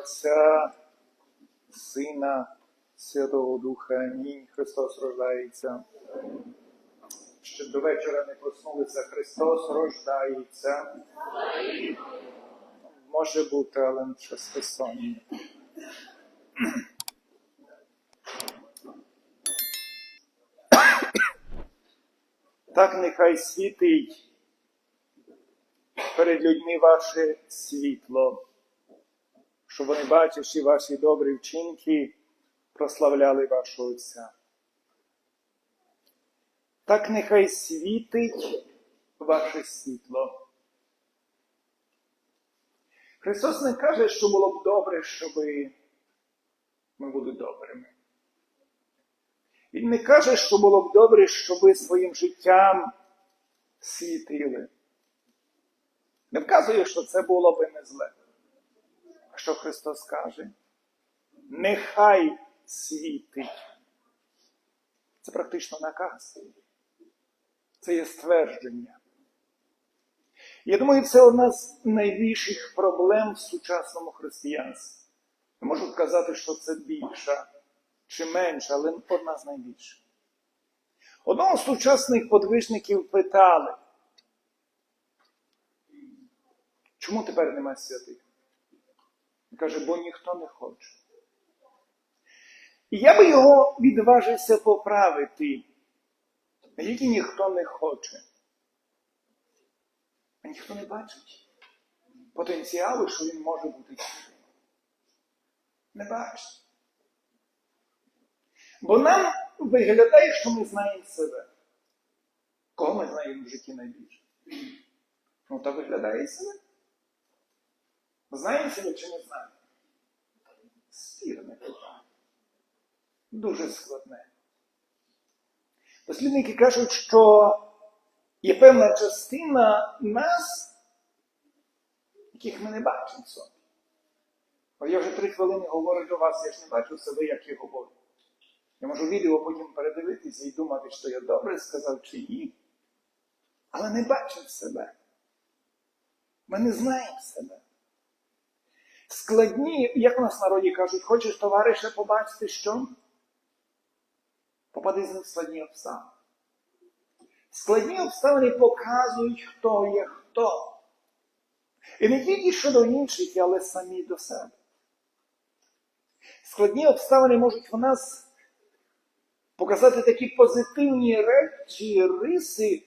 Отця, Сина, Святого Духа. Амінь. Христос рождається. Ще до вечора не проснулися. Христос рождається. Може бути, але щось безсонне. Так нехай світить перед людьми ваше світло, щоб вони, бачивши ваші добрі вчинки, прославляли вашого Отця. Так нехай світить ваше світло. Христос не каже, що було б добре, щоб ми були добрими. Він не каже, що було б добре, щоб ви своїм життям світили. Не вказує, що це було би не зле. Що Христос каже? Нехай світить. Це практично наказ. Це є ствердження. Я думаю, це одна з найбільших проблем в сучасному християнстві. Не можу сказати, що це більша чи менша, але одна з найбільших. Одного з сучасних подвижників питали, чому тепер немає святих? Він каже, бо ніхто не хоче. І я би його відважився поправити, тільки ніхто не хоче, а ніхто не бачить потенціалу, що він може бути. Не бачить. Бо нам виглядає, що ми знаємо себе. Кого ми знаємо в житті найбільше? Ну, то виглядає себе. Знаємо себе чи не знаємо? Спірне питання. Дуже складне. Дослідники кажуть, що є певна частина нас, яких ми не бачимо собі. Я вже три хвилини говорю до вас, я ж не бачу себе, як я говорю. Я можу відео потім передивитися і думати, що я добре сказав чи ні. Але не бачив себе. Ми не знаємо себе. Складні, як у нас в народі кажуть, хочеш товариша побачити що? Попади ним в складні обставини. Складні обставини показують, хто є хто. І не тільки щодо інших, але самі до себе. Складні обставини можуть в нас показати такі позитивні речі, риси,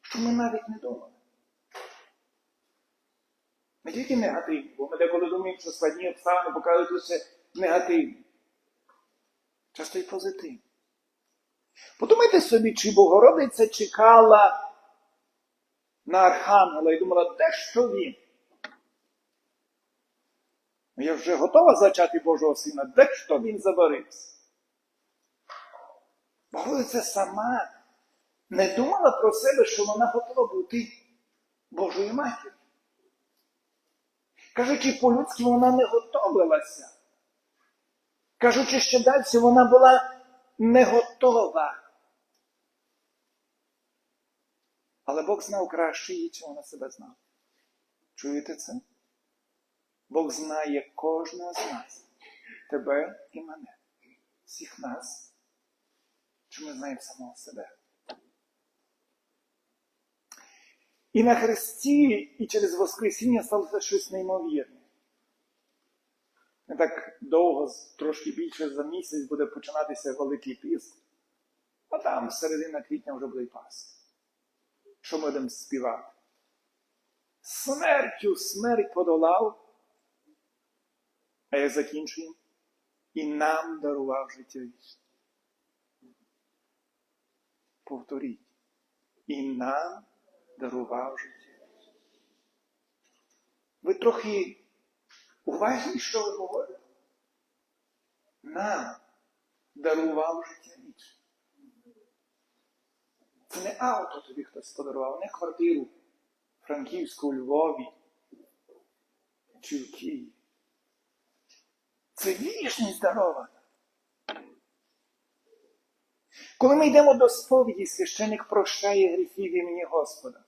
що ми навіть не думали. Не тільки негативні, бо ми деколи думаємо, що складні обставини показують лише негативні. Часто й позитивні. Подумайте собі, чи Богородиця чекала на Архангела і думала, де що він? Ну, Я вже готова зачати Божого сина, де що він заварився? Богородиця сама не думала про себе, що вона готова бути Божою матір'ю. Кажучи по-людськи, вона не готовилася. Кажучи, ще далі, вона була не готова. Але Бог знав краще її, чи вона себе знала. Чуєте це? Бог знає кожного з нас, тебе і мене, всіх нас, чи ми знаємо самого себе. І на Христі, і через Воскресіння сталося щось неймовірне. Не так довго, трошки більше за місяць буде починатися Великий Піст, а там середина квітня вже буде й Пасха. Що ми будемо співати? Смертю смерть подолав, а як закінчуємо, і нам дарував життя вічне. Повторіть. І нам дарував життя. Ви трохи уважні, що ви говорите? Нам дарував життя вічне. Це не авто тобі хтось подарував, не квартиру Франківську, у Львові чи в Києві. Це вічність дарована. Коли ми йдемо до сповіді, священик прощає гріхи в імені Господа.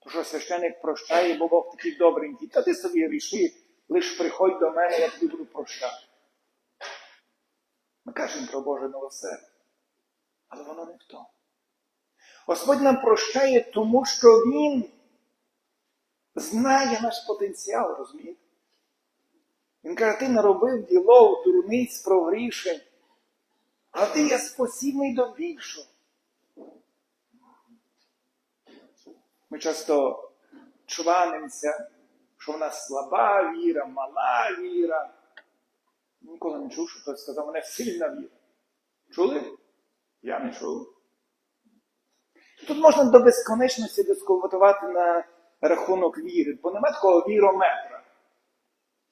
То що священик прощає, бо Бог такий добренький, та ти собі ріши, лиш приходь до мене, я тобі буду прощати. Ми кажемо про Боже милосердя, але воно не в тому. Господь нам прощає, тому що Він знає наш потенціал, розумієте? Він каже, ти наробив ділов, дурниць, прогрішень, а ти є спосібний до більшого. Ми часто чванимося, що в нас слаба віра, мала віра. Ніколи не чув, що хтось сказав, мене сильна віра. Чули? Я не чув. Тут можна до безконечності дискутувати на рахунок віри, бо немає такого вірометра.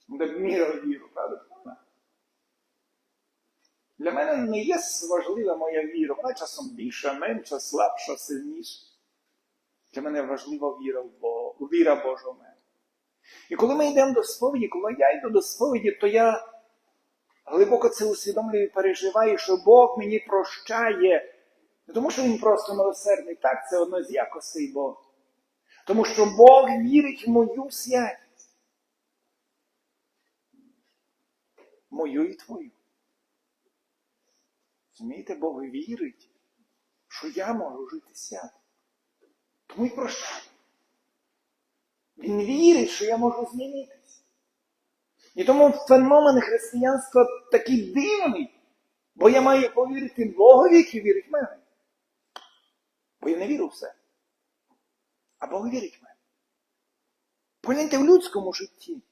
Де б віру, правда? Для мене не є важлива моя віра. Вона часом більша, менша, слабша, сильніша. Для мене важлива віра в Бога, віра Божа в мене. І коли ми йдемо до сповіді, коли я йду до сповіді, то я глибоко це усвідомлюю і переживаю, що Бог мені прощає. Не тому, що Він просто милосердний, так, це одно з якостей Бога. Тому що Бог вірить в мою святість. Мою і твою. Розумієте, Бог вірить, що я можу жити свято. Тому й прощає. Він вірить, що я можу змінитися. І тому феномен християнства такий дивний, бо я маю повірити Богові, який вірить в мене. Бо я не вірю в все. А Бог вірить в мене. Погляньте в людському житті.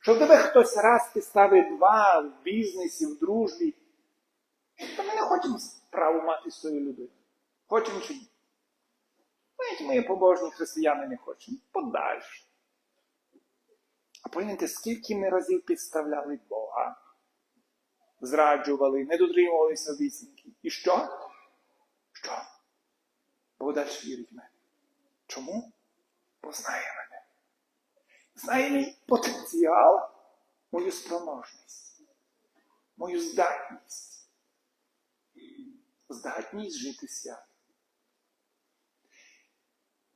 Що в тебе хтось раз підставить два в бізнесі, в дружбі, то ми не хочемо справу мати з цією людиною. Хочемо чи ні? Навіть ми побожні християни не хочемо. Подальше. А погляньте, скільки ми разів підставляли Бога, зраджували, не дотримувалися обіцянки. І що? Що? Бог далі вірить в мене. Чому? Бо знає мене. Знає мій потенціал, мою спроможність, мою здатність. Здатність жити свято.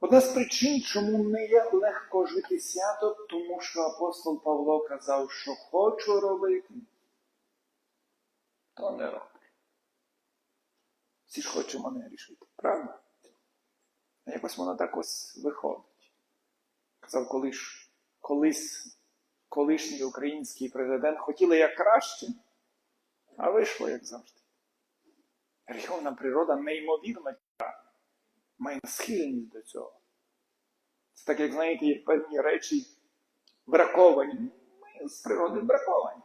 Одна з причин, чому не є легко жити свято, тому що апостол Павло казав, що хочу робити, то не роблю. Всі ж хочемо не рішити, правда? А якось воно так ось виходить. Казав, колись, колись колишній український президент хотіли як краще, а вийшло як завжди. Гріховна природа неймовірна має схильність до цього. Це так, як знаєте, є певні речі браковані. Ми з природи браковані.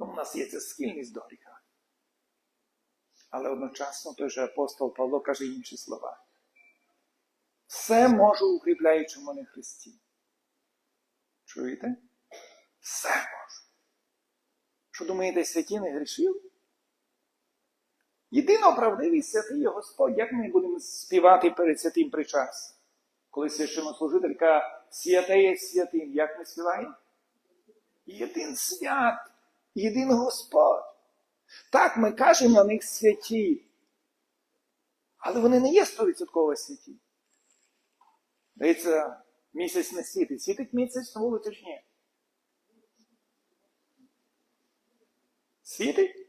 Ну, у нас є ця схильність до гріха. Але одночасно той же апостол Павло каже інші слова. Все можу укріпляючи мене Христі. Чуєте? Все можу. Що думаєте, святі не грішили? Єдино правдивий святий Господь, як ми будемо співати перед святим причастям? Коли священнослужитель каже, святе святим, як ми співаємо? Єдин свят, єдин Господь. Так ми кажемо на них святі. Але вони не є стовідсотково святі. Дається, місяць не світить. Світить місяць на вулиці чи ні? Світить?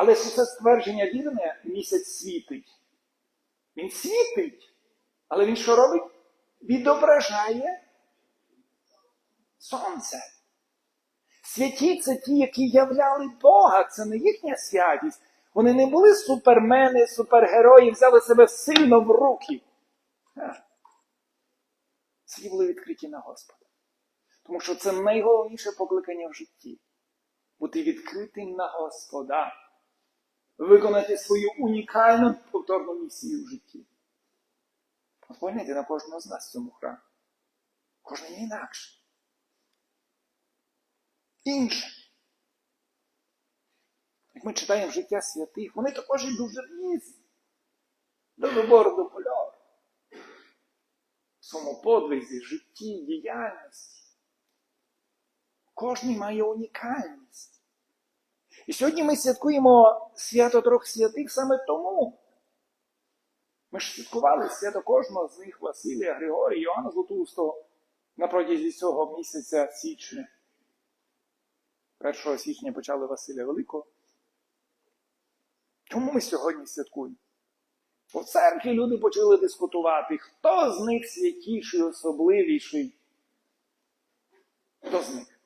Але що це ствердження вірне, місяць світить. Він світить. Але він що робить? Відображає сонце. Святі це ті, які являли Бога, це не їхня святість. Вони не були супермени, супергерої, взяли себе сильно в руки. Святі були відкриті на Господа. Тому що це найголовніше покликання в житті. Бути відкритим на Господа виконати свою унікальну повторну місію в житті. Погляньте на кожного з нас в цьому храмі. Кожен є інакше. Інше. Як ми читаємо життя святих, вони також і дуже різні. До вибору до польору. В своєму подвизі, житті, діяльності. Кожен має унікальність. І сьогодні ми святкуємо свято трьох святих саме тому. Ми ж святкували свято кожного з них Василія, Григорія, Йоанна Златоустого на протязі цього місяця січня. 1 січня почали Василя Великого. Чому ми сьогодні святкуємо? У церкві люди почали дискутувати, хто з них святіший, особливіший. Хто з них?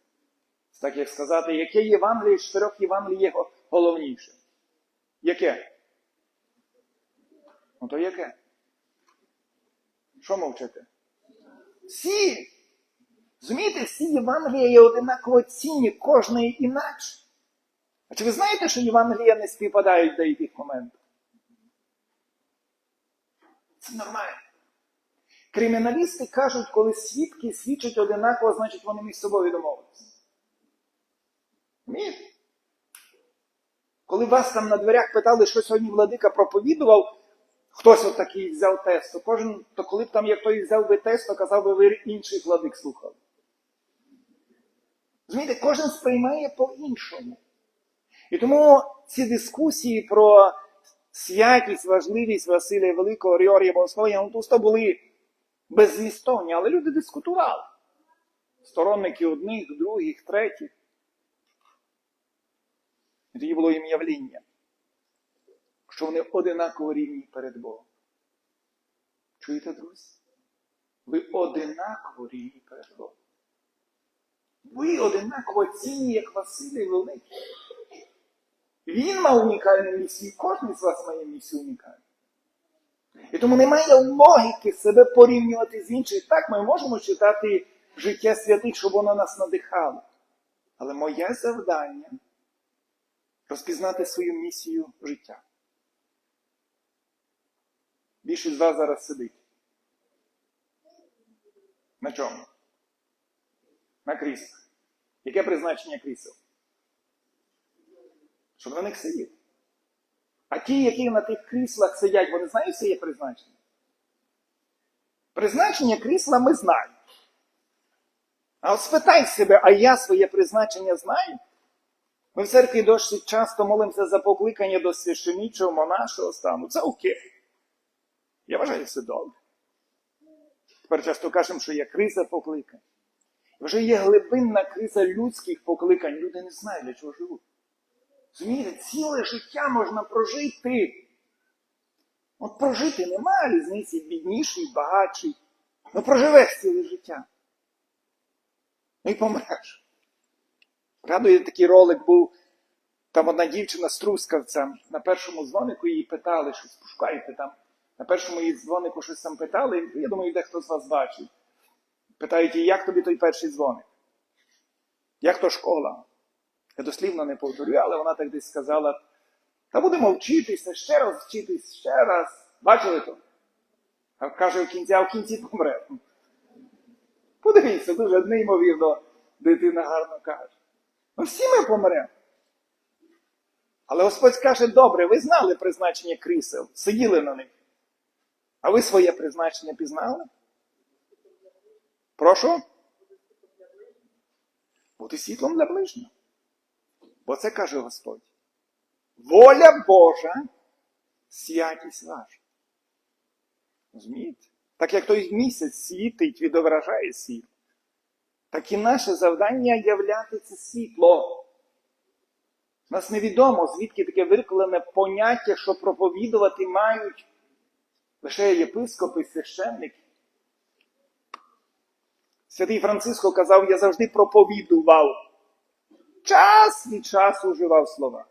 Так як сказати, яке Євангеліє з чотирьох Євангелій є го- головніше? Яке? Ну то яке? Що мовчите? Всі! Зумієте, всі Євангелія є одинаково цінні, кожне інакше. А чи ви знаєте, що Євангелія не співпадають в деяких моментах? Це нормально. Криміналісти кажуть, коли свідки свідчать одинаково, значить вони між собою домовилися. Розумієте? Коли вас там на дверях питали, що сьогодні владика проповідував, хтось от такий взяв тест, то кожен, то коли б там як той взяв би тест, то казав би, ви інший владик слухав. Розумієте, кожен сприймає по-іншому. І тому ці дискусії про святість, важливість Василія Великого, Георгія Богослова Янутуста були беззмістовні, але люди дискутували. Сторонники одних, других, третіх. І тоді було їм явління, що вони одинаково рівні перед Богом. Чуєте, друзі? Ви одинаково рівні перед Богом. Ви одинаково цінні, як Василій Великий. Він мав унікальну місію, кожен з вас має місію унікальну. І тому немає логіки себе порівнювати з іншим. Так, ми можемо читати життя святих, щоб воно нас надихало. Але моє завдання розпізнати свою місію життя. Більшість з вас зараз сидить. На чому? На кріслах. Яке призначення крісел? Щоб на них сидіти. А ті, які на тих кріслах сидять, вони знають своє призначення? Призначення крісла ми знаємо. А от спитай себе, а я своє призначення знаю? Ми в церкві досить часто молимося за покликання до священічого, монашого стану. Це окей. Я вважаю все добре. Тепер часто кажемо, що є криза покликань. Вже є глибинна криза людських покликань. Люди не знають, для чого живуть. Розумієте, ціле життя можна прожити. От прожити нема різниці бідніший, багатший. Ну проживеш ціле життя. Ну і помреш. Пригадую, такий ролик був, там одна дівчина з трускавця, на першому дзвонику її питали, щось пошукайте там. На першому її дзвонику щось там питали, я думаю, дехто з вас бачив. Питають її, як тобі той перший дзвоник? Як то школа? Я дослівно не повторюю, але вона так десь сказала, та будемо вчитися, ще раз вчитись, ще раз. Бачили то? А каже в кінці, а в кінці помре. Подивіться, дуже неймовірно дитина гарно каже. Ну всі ми помремо. Але Господь каже, добре, ви знали призначення крісел, сиділи на них. А ви своє призначення пізнали? Прошу? Бути світлом для ближнього. Бо це каже Господь. Воля Божа, святість ваша. Розумієте? Так як той місяць світить, відображає світ, так і наше завдання являти це світло. Нас невідомо, звідки таке викладене поняття, що проповідувати мають лише єпископи, священники. Святий Франциско казав, я завжди проповідував. Час від часу вживав слова.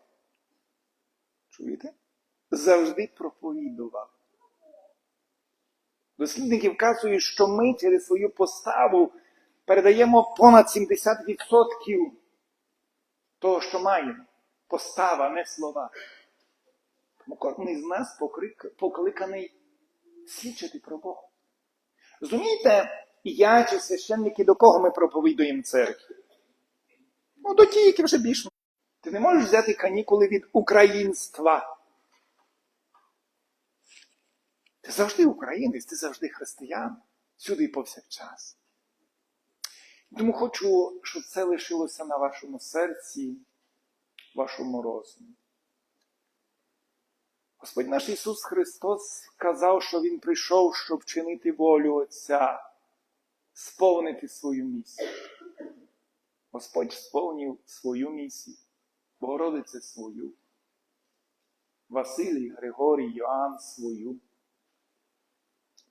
Чуєте? Завжди проповідував. Дослідники вказують, що ми через свою поставу передаємо понад 70% того, що маємо. Постава, не слова. Тому кожен з нас покликаний свідчити про Бога. Розумієте, я чи священники до кого ми проповідуємо церкві? Ну, до ті, які вже більш. Ти не можеш взяти канікули від українства. Ти завжди українець, ти завжди християн, сюди і повсякчас. Тому хочу, щоб це лишилося на вашому серці, вашому розумі. Господь наш Ісус Христос сказав, що Він прийшов, щоб вчинити волю Отця, сповнити свою місію. Господь сповнив свою місію, Богородице свою, Василій, Григорій, Йоанн свою.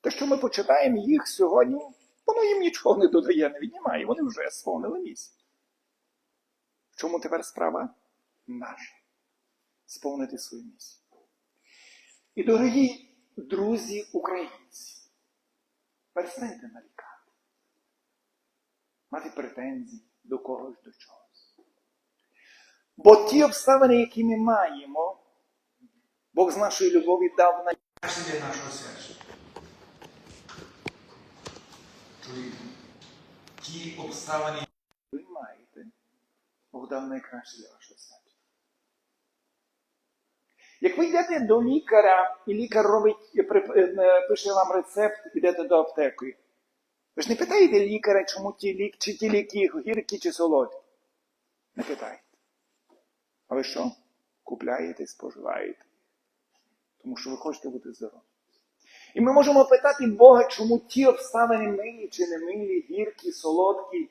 Те, що ми почитаємо їх сьогодні, воно їм нічого не додає, не віднімає, вони вже сповнили місію. В чому тепер справа наша? Сповнити свою місію. І, дорогі друзі українці, перестаньте нарікати, мати претензії до когось до чогось. Бо ті обставини, які ми маємо, Бог з нашої любові дав на для нашого серця. Ті обставини, ви маєте, Бог дав найкраще для вашого серця. Як ви йдете до лікаря, і лікар робить, е, при- е, пише вам рецепт, йдете до аптеки. Ви ж не питаєте лікаря, чому ті лік, чи ті ліки гіркі чи солодкі. Не питаєте. А ви що? Купляєте, споживаєте. Тому що ви хочете бути здорові. І ми можемо питати Бога, чому ті обставини милі чи не милі, гіркі, солодкі,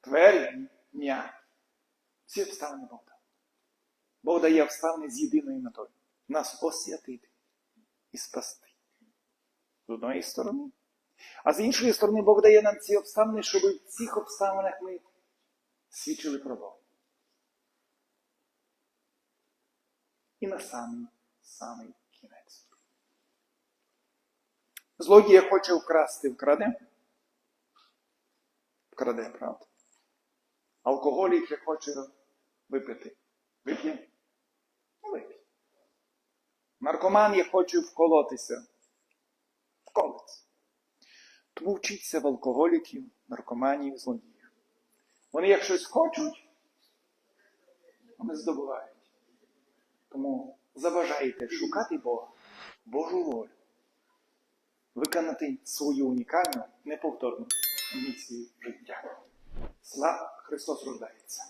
тверді, м'які. Всі обставини Бог дав. Бог дає обставини з єдиною метою. Нас освятити і спасти. З одної сторони. А з іншої сторони, Бог дає нам ці обставини, щоб в цих обставинах ми свідчили про Бога. І на самий самий Злодія хоче вкрасти, вкраде. Вкраде, правда. Алкоголік як хоче випити. Вип'є? Ну, вип'є. Наркоман як хоче вколотися. Вколиться. Тому вчіться в алкоголіків, наркоманів, злодіїв. Вони як щось хочуть, вони здобувають. Тому заважайте шукати Бога, Божу волю, виконати свою унікальну, неповторну місію життя. Слава Христос рождається!